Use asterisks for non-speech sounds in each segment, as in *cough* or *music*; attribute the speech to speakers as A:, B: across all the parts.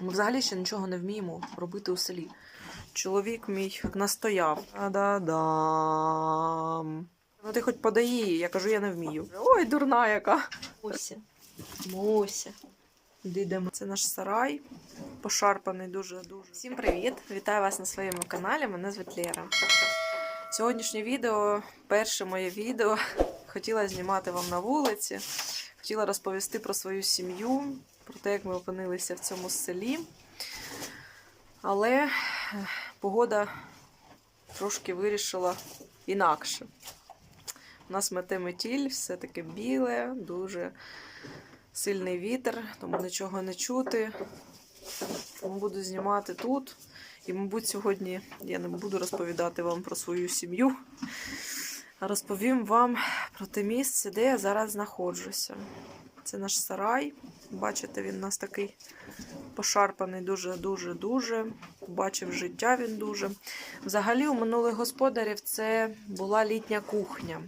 A: Ми взагалі ще нічого не вміємо робити у селі. Чоловік мій настояв. Да-да-дам. Ну ти хоч подаї, я кажу, я не вмію. Ой, дурна яка. Муся. Муся. Дидемо. Це наш сарай. Пошарпаний дуже-дуже. Всім привіт! Вітаю вас на своєму каналі. Мене звуть Лера. Сьогоднішнє відео, перше моє відео. Хотіла знімати вам на вулиці. Хотіла розповісти про свою сім'ю, про те, як ми опинилися в цьому селі. Але е, погода трошки вирішила інакше. У нас мете метіль, все таке біле, дуже сильний вітер, тому нічого не чути. Тому буду знімати тут. І, мабуть, сьогодні я не буду розповідати вам про свою сім'ю, розповім вам про те місце, де я зараз знаходжуся. Це наш сарай. Бачите, він у нас такий пошарпаний дуже-дуже-дуже. Бачив життя він дуже. Взагалі, у минулих господарів це була літня кухня.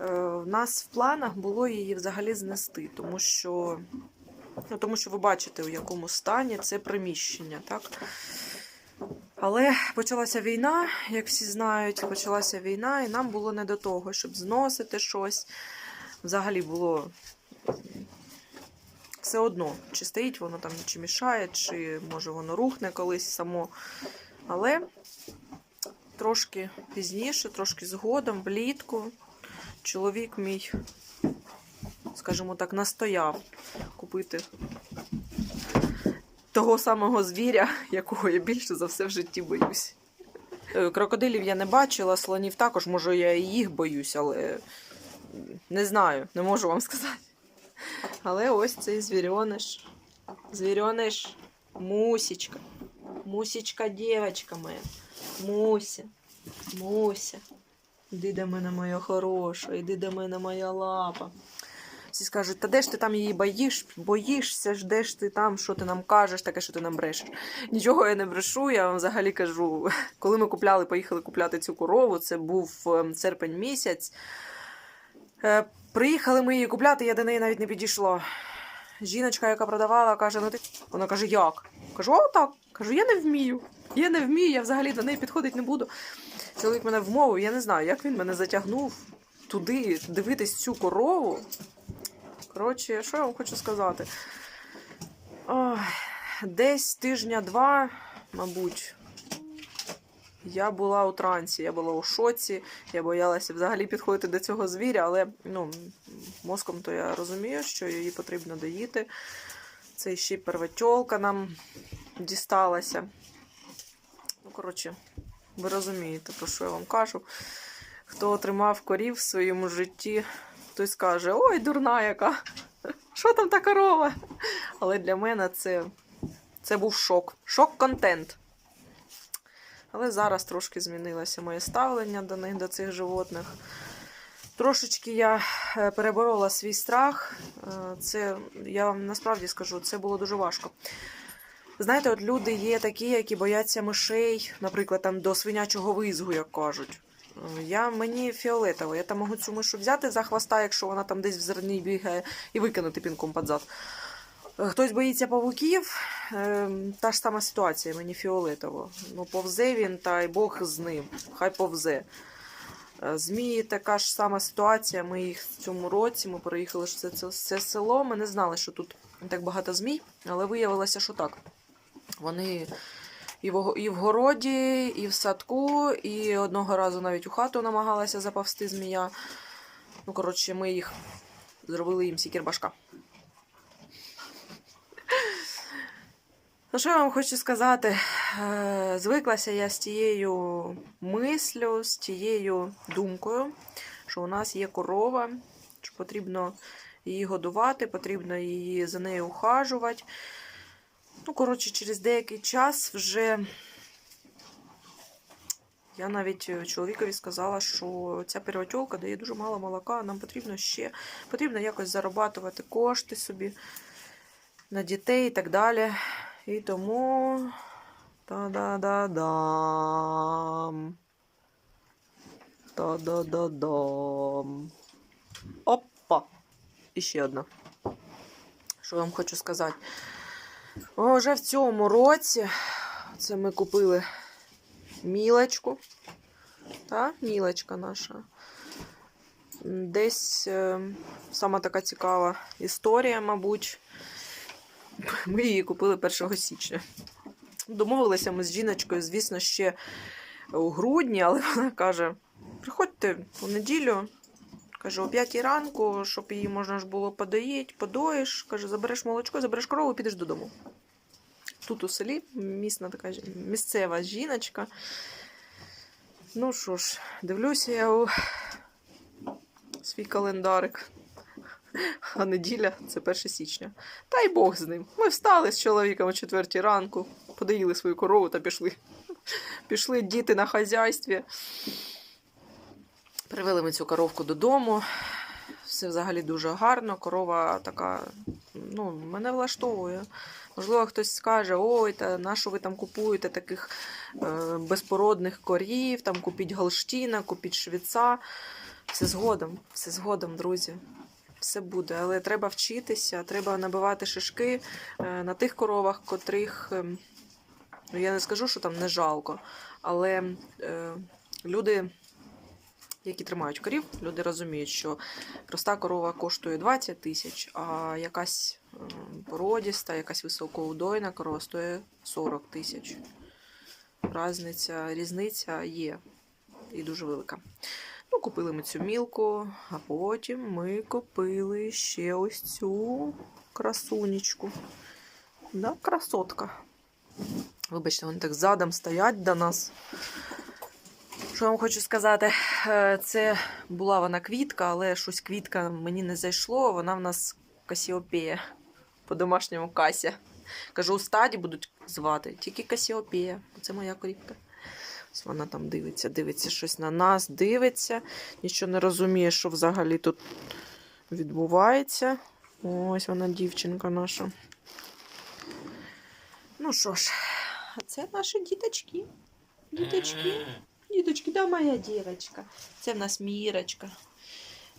A: Е, В нас в планах було її взагалі знести, тому що, ну, тому що ви бачите, у якому стані це приміщення. Так? Але почалася війна, як всі знають, почалася війна, і нам було не до того, щоб зносити щось. Взагалі було все одно, чи стоїть воно там, чи мішає, чи може воно рухне колись само. Але трошки пізніше, трошки згодом, влітку, чоловік мій, скажімо так, настояв купити того самого звіря, якого я більше за все в житті боюсь. Е, Крокодилів я не бачила, слонів також, може, я і їх боюсь, але не знаю, не можу вам сказати. Але ось цей звірьониш. Звірьониш Мусічка. Мусічка, дівчинка моя. Муся. Муся. Іди до мене, моя хороша, іди до мене, моя лапа. Всі скажуть, та де ж ти там її боїш, боїшся ж, де ж ти там, що ти нам кажеш, таке, що ти нам брешеш. Нічого я не брешу, я вам взагалі кажу. *laughs* Коли ми купляли, поїхали купляти цю корову, це був ем, серпень місяць. Е, Приїхали ми її купляти, я до неї навіть не підійшла. Жіночка, яка продавала, каже: ну ти. Вона каже, як? Кажу, о, так. Кажу, я не вмію. Я не вмію, я взагалі до неї підходити не буду. Чоловік мене вмовив, я не знаю, як він мене затягнув туди дивитись цю корову. Коротше, що я вам хочу сказати? Ой, десь тижня-два, мабуть, я була у трансі, я була у шоці, я боялася взагалі підходити до цього звіря, але ну, мозком то я розумію, що її потрібно доїти. Це ще й нам дісталася. Ну, коротше, ви розумієте, про що я вам кажу. Хто отримав корів в своєму житті, той скаже: Ой, дурна яка! Що там та корова? Але для мене це, це був шок. Шок-контент. Але зараз трошки змінилося моє ставлення до них, до цих животних. Трошечки я е, переборола свій страх. Е, Це, я вам насправді скажу, це було дуже важко. Знаєте, от люди є такі, які бояться мишей, наприклад, там до свинячого визгу, як кажуть. Я мені фіолетово. Я там можу цю мишу взяти за хвоста, якщо вона там десь в зерні бігає, і викинути пінком під зад. Е, Хтось боїться павуків, е, та ж сама ситуація, мені фіолетово. Ну, повзе він, та й Бог з ним. Хай повзе. Е, Змії така ж сама ситуація. Ми їх в цьому році ми переїхали в це, це, це село. Ми не знали, що тут так багато змій, але виявилося, що так. Вони і в, і в городі, і в садку, і одного разу навіть у хату намагалася заповзти змія. Ну, коротше, ми їх зробили їм сікірбашка. Ну, що я вам хочу сказати? Е, Звиклася я з тією мислю, з тією думкою, що у нас є корова, що потрібно її годувати, потрібно її за нею ухажувати. Ну, коротше, через деякий час вже я навіть чоловікові сказала, що ця переотьолка дає дуже мало молока, нам потрібно ще потрібно якось зарабатувати кошти собі на дітей і так далі. І тому. Та-да-да-дам. Та-да-да-дам. Опа! І ще одна. Що я вам хочу сказати? О, Вже в цьому році це ми купили мілочку. Та? Мілочка наша. Десь е, сама така цікава історія, мабуть. Ми її купили 1 січня. Домовилися ми з жіночкою, звісно, ще у грудні, але вона каже: приходьте у неділю, каже, о 5 ранку, щоб її можна ж було подоїти, подоїш. Каже, забереш молочко, забереш корову і підеш додому. Тут у селі місна така місцева жіночка. Ну що ж, дивлюся я у свій календарик. А неділя це 1 січня. Та й Бог з ним. Ми встали з чоловіком о 4 ранку, подоїли свою корову та пішли. Пішли діти на хазяйстві. Привели ми цю коровку додому. Все взагалі дуже гарно. Корова така, ну, мене влаштовує. Можливо, хтось скаже: ой, та на що ви там купуєте таких е, безпородних корів, там купіть галштіна, купіть швіца. Все згодом, все згодом, друзі. Все буде, але треба вчитися, треба набивати шишки е, на тих коровах, котрих, ну я не скажу, що там не жалко, але е, люди, які тримають корів, люди розуміють, що проста корова коштує 20 тисяч, а якась породіста, якась високоудойна корова стоїть 40 тисяч. Разниця, різниця є і дуже велика. Ну, купили ми цю мілку, а потім ми купили ще ось цю красунечку. Да, красотка. Вибачте, вони так задом стоять до нас. Що вам хочу сказати, Е, це була вона квітка, але щось квітка мені не зайшло. Вона в нас Касіопея по домашньому кася. Кажу, у стаді будуть звати, тільки Касіопея. Це моя корівка. Ось вона там дивиться, дивиться щось на нас, дивиться, нічого не розуміє, що взагалі тут відбувається. Ось вона, дівчинка наша. Ну що ж, а це наші діточки. Діточки. Діточки, да, моя дівчинка. Це в нас Мірочка.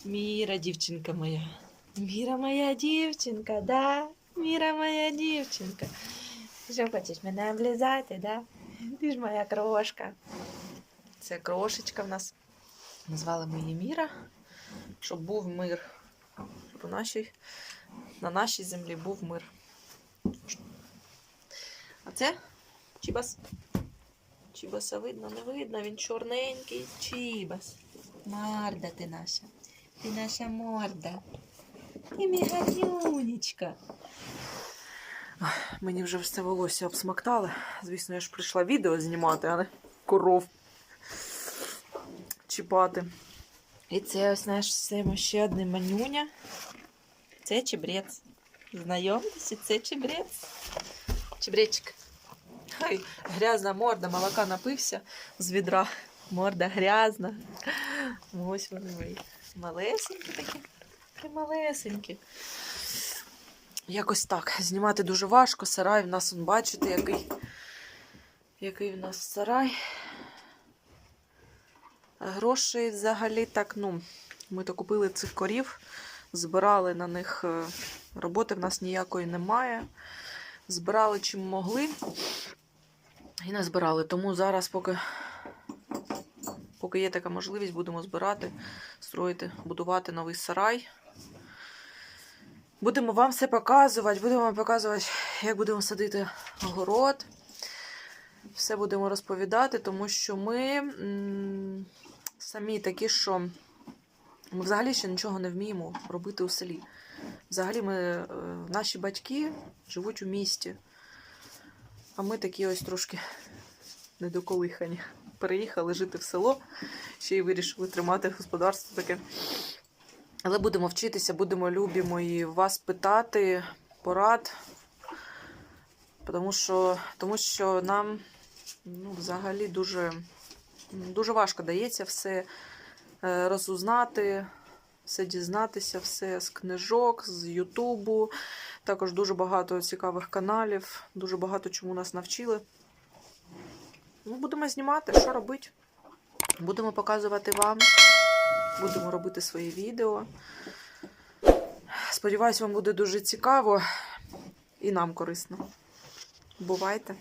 A: Міра, дівчинка моя. Міра моя дівчинка, да? Міра моя дівчинка. Ти що хочеш мене облизати, да? Ти ж моя крошка. Це крошечка в нас. Назвали ми її Міра, щоб був мир. Щоб у нашій, на нашій землі був мир. А це Чібас. Чібаса видно, не видно, він чорненький. Чібас. Морда ти наша. Ти наша морда. І мій. Мені вже все волосся обсмоктали. Звісно, я ж прийшла відео знімати, а не коров чіпати. І це ось наш ще одне манюня. Це чебрець. Знайомтеся, це чебрець. Чебречик. Ай, грязна морда, молока напився з відра. Морда грязна. Ось вони мої. Малесенькі такі. Такі малесенькі. Якось так. Знімати дуже важко. Сарай в нас, он, бачите, який, який в нас сарай. А Грошей взагалі так, ну, ми то купили цих корів, збирали на них е, роботи в нас ніякої немає. Збирали чим могли і не збирали. Тому зараз, поки, поки є така можливість, будемо збирати, строїти, будувати новий сарай. Будемо вам все показувати, будемо вам показувати, як будемо садити огород. Все будемо розповідати, тому що ми м, самі такі, що ми взагалі ще нічого не вміємо робити у селі. Взагалі, ми, е, наші батьки живуть у місті, а ми такі ось трошки недоколихані. Переїхали жити в село, ще й вирішили тримати господарство таке. Але будемо вчитися, будемо любі мої вас питати порад, тому що, тому що нам ну, взагалі дуже, дуже важко дається все е, розузнати, все дізнатися, все з книжок, з Ютубу. Також дуже багато цікавих каналів, дуже багато чому нас навчили. Ми будемо знімати, що робити. Будемо показувати вам. Будемо робити свої відео. Сподіваюсь, вам буде дуже цікаво і нам корисно. Бувайте.